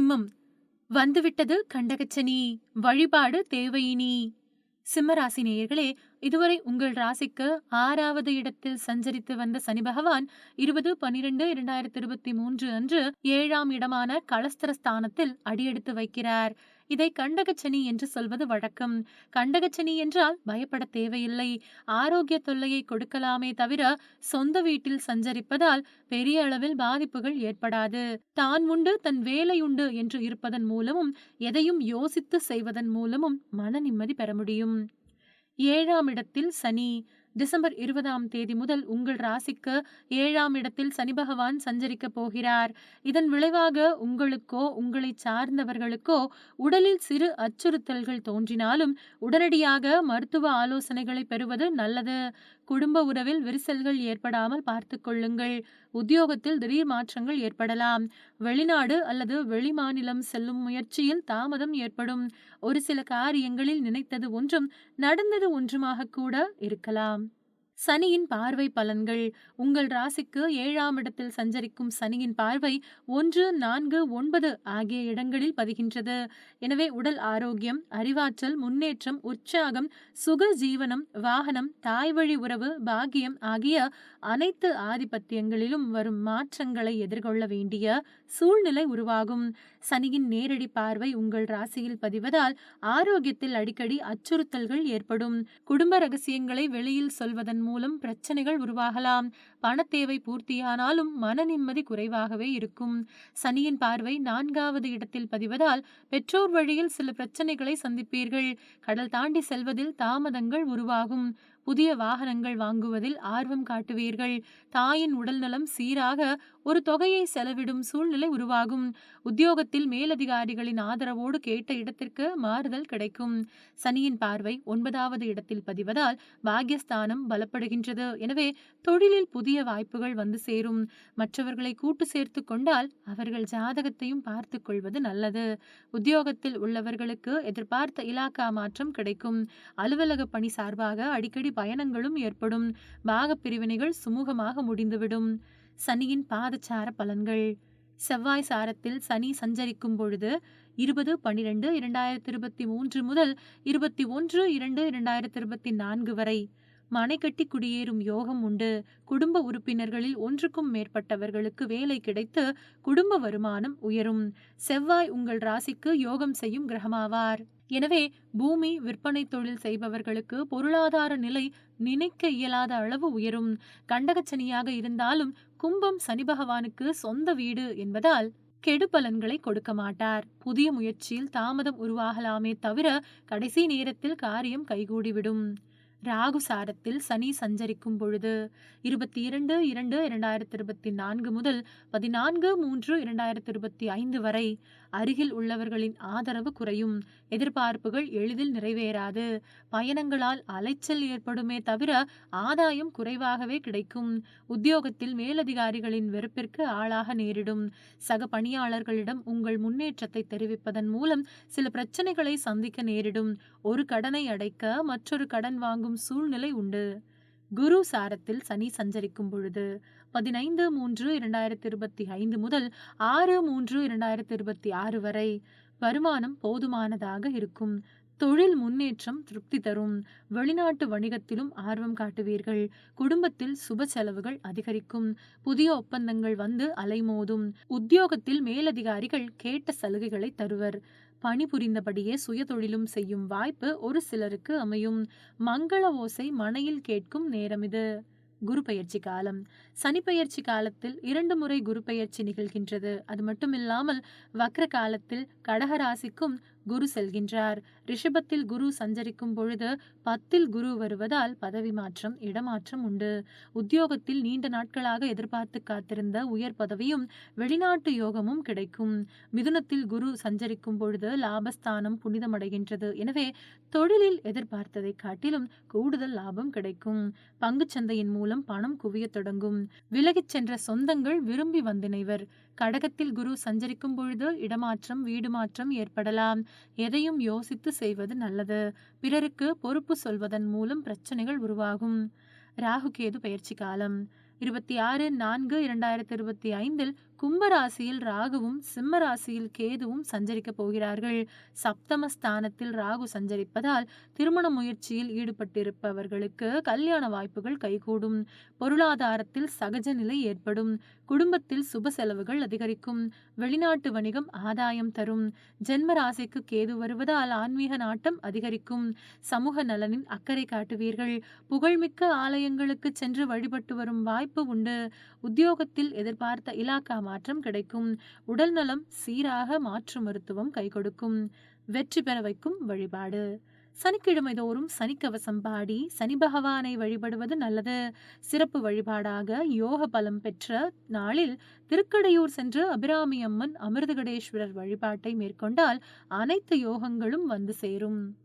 சிம்மம். வந்துவிட்டது கண்டகச்சனி வழிபாடு தேவையினி. சிம்மராசி நேயர்களே இதுவரை உங்கள் ராசிக்கு ஆறாவது இடத்தில் சஞ்சரித்து வந்த சனி பகவான் இருபது பனிரெண்டு இரண்டாயிரத்தி இருபத்தி மூன்று அன்று ஏழாம் இடமான கலஸ்திரஸ்தானத்தில் அடியெடுத்து வைக்கிறார். இதை கண்டகச்சனி என்று சொல்வது வழக்கம். கண்டகச்சனி என்றால் பயப்பட தேவையில்லை. ஆரோக்கிய தொல்லையை கொடுக்கலாமே தவிர சொந்த வீட்டில் சஞ்சரிப்பதால் பெரிய அளவில் பாதிப்புகள் ஏற்படாது. தான் உண்டு தன் வேலை உண்டு என்று இருப்பதன் மூலமும் எதையும் யோசித்து செய்வதன் மூலமும் மன நிம்மதி பெற முடியும். ஏழாம் இடத்தில் சனி. டிசம்பர் இருபதாம் தேதி முதல் உங்கள் ராசிக்கு ஏழாம் இடத்தில் சனி பகவான் சஞ்சரிக்க போகிறார். இதன் விளைவாக உங்களுக்கோ உங்களை சார்ந்தவர்களுக்கோ உடலில் சிறு அச்சுறுத்தல்கள் தோன்றினாலும் உடனடியாக மருத்துவ ஆலோசனைகளை பெறுவது நல்லது. குடும்ப உறவில் விரிசல்கள் ஏற்படாமல் பார்த்து கொள்ளுங்கள். உத்தியோகத்தில் திடீர் மாற்றங்கள் ஏற்படலாம். வெளிநாடு அல்லது வெளிமாநிலம் செல்லும் முயற்சியில் தாமதம் ஏற்படும். ஒரு சில காரியங்களில் நினைத்தது ஒன்றும் நடந்தது ஒன்றுமாக கூட இருக்கலாம். சனியின் பார்வை பலன்கள். உங்கள் ராசிக்கு ஏழாம் இடத்தில் சஞ்சரிக்கும் சனியின் பார்வை ஒன்று நான்கு ஒன்பது ஆகிய இடங்களில் பதிகின்றது. எனவே உடல் ஆரோக்கியம் அறிவாற்றல் முன்னேற்றம் உற்சாகம் சுக ஜீவனம் வாகனம் தாய்வழி உறவு பாக்கியம் ஆகிய அனைத்து ஆதிபத்தியங்களிலும் வரும் மாற்றங்களை எதிர்கொள்ள வேண்டிய சூழ்நிலை உருவாகும். சனியின் நேரடி பார்வை உங்கள் ராசியில் பதிவதால் ஆரோக்கியத்தில் அடிக்கடி அச்சுறுத்தல்கள் ஏற்படும். குடும்ப ரகசியங்களை வெளியில் சொல்வதன் மூலம் பிரச்சனைகள் உருவாகலாம். பணத்தேவை பூர்த்தியானாலும் மன நிம்மதி குறைவாகவே இருக்கும். சனியின் பார்வை நான்காவது இடத்தில் பதிவதால் பெற்றோர் வழியில் சில பிரச்சனைகளை சந்திப்பீர்கள். கடல் தாண்டி செல்வதில் தாமதங்கள் உருவாகும். புதிய வாகனங்கள் வாங்குவதில் ஆர்வம் காட்டுவீர்கள். தாயின் உடல்நலம் சீராக ஒரு தொகையை செலவிடும் சூழ்நிலை உருவாகும். உத்தியோகத்தில் மேலதிகாரிகளின் ஆதரவோடு கேட்ட இடத்திற்கு மாறுதல் கிடைக்கும். சனியின் பார்வை ஒன்பதாவது இடத்தில் பதிவதால் பாக்யஸ்தானம் பலப்படுகின்றது. எனவே தொழிலில் புதிய வாய்ப்புகள் வந்து சேரும். மற்றவர்களை கூட்டு சேர்த்து கொண்டால் அவர்கள் ஜாதகத்தையும் பார்த்து கொள்வது நல்லது. உத்தியோகத்தில் உள்ளவர்களுக்கு எதிர்பார்த்த இலாக்கா மாற்றம் கிடைக்கும். அலுவலக பணி சார்பாக அடிக்கடி பயணங்களும் ஏற்படும். பாகப் பிரிவினைகள் சுமூகமாக முடிந்துவிடும். சனியின் பாதச்சார பலன்கள். செவ்வாய் சாரத்தில் சனி சஞ்சரிக்கும் பொழுது இருபது பனிரெண்டு இரண்டாயிரத்தி இருபத்தி மூன்று முதல் இருபத்தி ஒன்று இரண்டு இரண்டாயிரத்தி இருபத்தி நான்கு வரை. மனை கட்டி குடியேறும் யோகம் உண்டு. குடும்ப உறுப்பினர்களில் ஒன்றுக்கும் மேற்பட்டவர்களுக்கு வேலை கிடைத்து குடும்ப வருமானம் உயரும். செவ்வாய் உங்கள் ராசிக்கு யோகம் செய்யும் கிரகமாவார். எனவே பூமி விற்பனை தொழில் செய்பவர்களுக்கு பொருளாதார நிலை நினைக்க இயலாத அளவு உயரும். கண்டகச்சனியாக இருந்தாலும் கும்பம் சனி பகவானுக்கு சொந்த வீடு என்பதால் கெடுபலன்களை கொடுக்க மாட்டார். புதிய முயற்சியில் தாமதம் உருவாகலாமே தவிர கடைசி நேரத்தில் காரியம் கைகூடிவிடும். ராகு சாரத்தில் சனி சஞ்சரிக்கும் பொழுது இருபத்தி இரண்டு இரண்டு இரண்டாயிரத்தி இருபத்தி நான்கு முதல் பதினான்கு மூன்று இரண்டாயிரத்தி இருபத்தி ஐந்து வரை அருகில் உள்ளவர்களின் ஆதரவு குறையும். எதிர்பார்ப்புகள் எளிதில் நிறைவேறாது. பயணங்களால் அலைச்சல் ஏற்படுமே தவிர ஆதாயம் குறைவாகவே கிடைக்கும். உத்தியோகத்தில் மேலதிகாரிகளின் வெறுப்பிற்கு ஆளாக நேரிடும். சக பணியாளர்களிடம் உங்கள் முன்னேற்றத்தை தெரிவிப்பதன் மூலம் சில பிரச்சனைகளை சந்திக்க நேரிடும். ஒரு கடனை அடைக்க மற்றொரு கடன் வாங்கும் சூழ்நிலை உண்டு. குரு சாரத்தில் சனி சஞ்சரிக்கும் பொழுது பதினைந்து மூன்று இரண்டாயிரத்தி இருபத்தி ஐந்து முதல் ஆறு மூன்று இரண்டாயிரத்தி இருபத்தி ஆறு வரை வருமானம் போதுமானதாக இருக்கும். தொழில் முன்னேற்றம் திருப்தி தரும். வெளிநாட்டு வணிகத்திலும் ஆர்வம் காட்டுவீர்கள். குடும்பத்தில் சுப செலவுகள் அதிகரிக்கும். புதிய ஒப்பந்தங்கள் வந்து அலைமோதும். உத்தியோகத்தில் மேலதிகாரிகள் கேட்ட சலுகைகளை தருவர். பணிபுரிந்தபடியே சுயதொழிலும் செய்யும் வாய்ப்பு ஒரு சிலருக்கு அமையும். மங்கள ஓசை மனையில் கேட்கும் நேரம் இது. குரு பெயர்ச்சி காலம். சனி பெயர்ச்சி காலத்தில் இரண்டு முறை குரு பெயர்ச்சி நிகழ்கின்றது. அது மட்டுமில்லாமல் வக்ர காலத்தில் கடகராசிக்கும் குரு செல்கின்றார். ரிஷபத்தில் குரு சஞ்சரிக்கும் பொழுது பத்தில் குரு வருவதால் பதவி மாற்றம் இடமாற்றம் உண்டு. உத்தியோகத்தில் நீண்ட நாட்களாக எதிர்பார்த்து காத்திருந்த உயர் பதவியும் வெளிநாட்டு யோகமும் கிடைக்கும். மிதுனத்தில் குரு சஞ்சரிக்கும் பொழுது லாபஸ்தானம் புனிதமடைகின்றது. எனவே தொழிலில் எதிர்பார்த்ததை காட்டிலும் கூடுதல் லாபம் கிடைக்கும். பங்குச்சந்தையின் மூலம் பணம் குவியத் தொடங்கும். விலகிச் சென்ற சொந்தங்கள் விரும்பி வந்தினைவர் கடகத்தில் குரு சஞ்சரிக்கும் பொழுது இடமாற்றம் வீடு மாற்றம் ஏற்படலாம். எதையும் யோசித்து செய்வது நல்லது. பிறருக்கு பொறுப்பு சொல்வதன் மூலம் பிரச்சனைகள் உருவாகும். ராகுகேது பயிற்சி காலம். இருபத்தி ஆறு நான்கு இரண்டாயிரத்தி இருபத்தி ஐந்தில் கும்பராசியில் ராகுவும் சிம்ம ராசியில் கேதுவும் சஞ்சரிக்கப் போகிறார்கள். சப்தம ஸ்தானத்தில் ராகு சஞ்சரிப்பதால் திருமண முயற்சியில் ஈடுபட்டிருப்பவர்களுக்கு கல்யாண வாய்ப்புகள் கைகூடும். பொருளாதாரத்தில் சகஜ நிலை ஏற்படும். குடும்பத்தில் சுப செலவுகள் அதிகரிக்கும். வெளிநாட்டு வணிகம் ஆதாயம் தரும். ஜென்ம ராசிக்கு கேது வருவதால் ஆன்மீக நாட்டம் அதிகரிக்கும். சமூக நலனின் அக்கறை காட்டுவீர்கள். புகழ்மிக்க ஆலயங்களுக்கு சென்று வழிபட்டு வரும் வாய்ப்பு உண்டு. உத்தியோகத்தில் எதிர்பார்த்த இலாக்கா மாற்றம் கிடைக்கும். உடல் நலம் சீராக மாற்று மருத்துவம் கை கொடுக்கும். வெற்றி பெற வைக்கும் வழிபாடு. சனிக்கிழமை தோறும் சனிக்கவசம் பாடி சனி பகவானை வழிபடுவது நல்லது. சிறப்பு வழிபாடாக யோக பலம் பெற்ற நாளில் திருக்கடையூர் சென்று அபிராமி அம்மன் அமிர்தகடேஸ்வரர் வழிபாட்டை மேற்கொண்டால் அனைத்து யோகங்களும் வந்து சேரும்.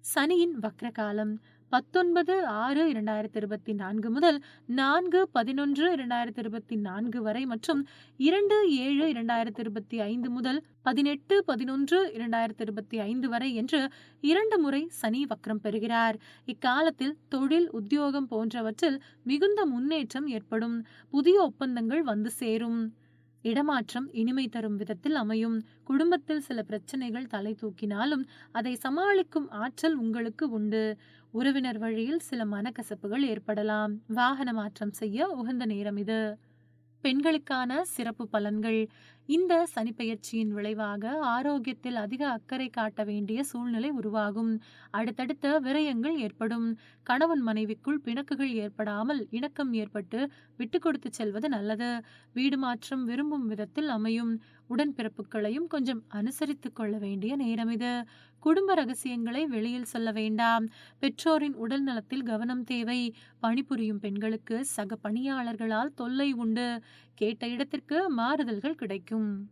சனியின் வக்ர காலம் பத்தொன்பது ஆறு இரண்டாயிரத்தி இருபத்தி நான்கு முதல் நான்கு பதினொன்று இரண்டாயிரத்தி இருபத்தி நான்கு வரை மற்றும் இரண்டு ஏழு இரண்டாயிரத்தி இருபத்தி ஐந்து முதல் பதினெட்டு பதினொன்று இரண்டாயிரத்தி இருபத்தி ஐந்து வரை என்று இரண்டு முறை சனி வக்ரம் பெறுகிறார். இக்காலத்தில் தொழில் உத்தியோகம் போன்றவற்றில் மிகுந்த முன்னேற்றம் ஏற்படும். புதிய ஒப்பந்தங்கள் வந்து சேரும். இடமாற்றம் இனிமை தரும் விதத்தில் அமையும். குடும்பத்தில் சில பிரச்சனைகள் தலை தூக்கினாலும் அதை சமாளிக்கும் ஆற்றல் உங்களுக்கு உண்டு. உறவினர் வழியில் சில மனக்கசப்புகள் ஏற்படலாம். வாகன மாற்றம் செய்ய உகந்த நேரம் இது. பெண்களுக்கான சிறப்பு பலன்கள். இந்த சனிப்பெயர்ச்சியின் விளைவாக ஆரோக்கியத்தில் அதிக அக்கறை காட்ட வேண்டிய சூழ்நிலை உருவாகும். அடுத்தடுத்த விரயங்கள் ஏற்படும். கணவன் மனைவிக்குள் பிணக்குகள் ஏற்படாமல் இணக்கம் ஏற்பட்டு விட்டு கொடுத்து செல்வது நல்லது. வீடு மாற்றம் விரும்பும் விதத்தில் அமையும். உடன்பிறப்புகளையும் கொஞ்சம் அனுசரித்து கொள்ள வேண்டிய நேரம் இது. குடும்ப ரகசியங்களை வெளியில் சொல்ல வேண்டாம். பெற்றோரின் உடல் நலத்தில் கவனம் தேவை. பணிபுரியும் பெண்களுக்கு சக பணியாளர்களால் தொல்லை உண்டு. கேட்ட இடத்திற்கு மாறுதல்கள் கிடைக்கும்.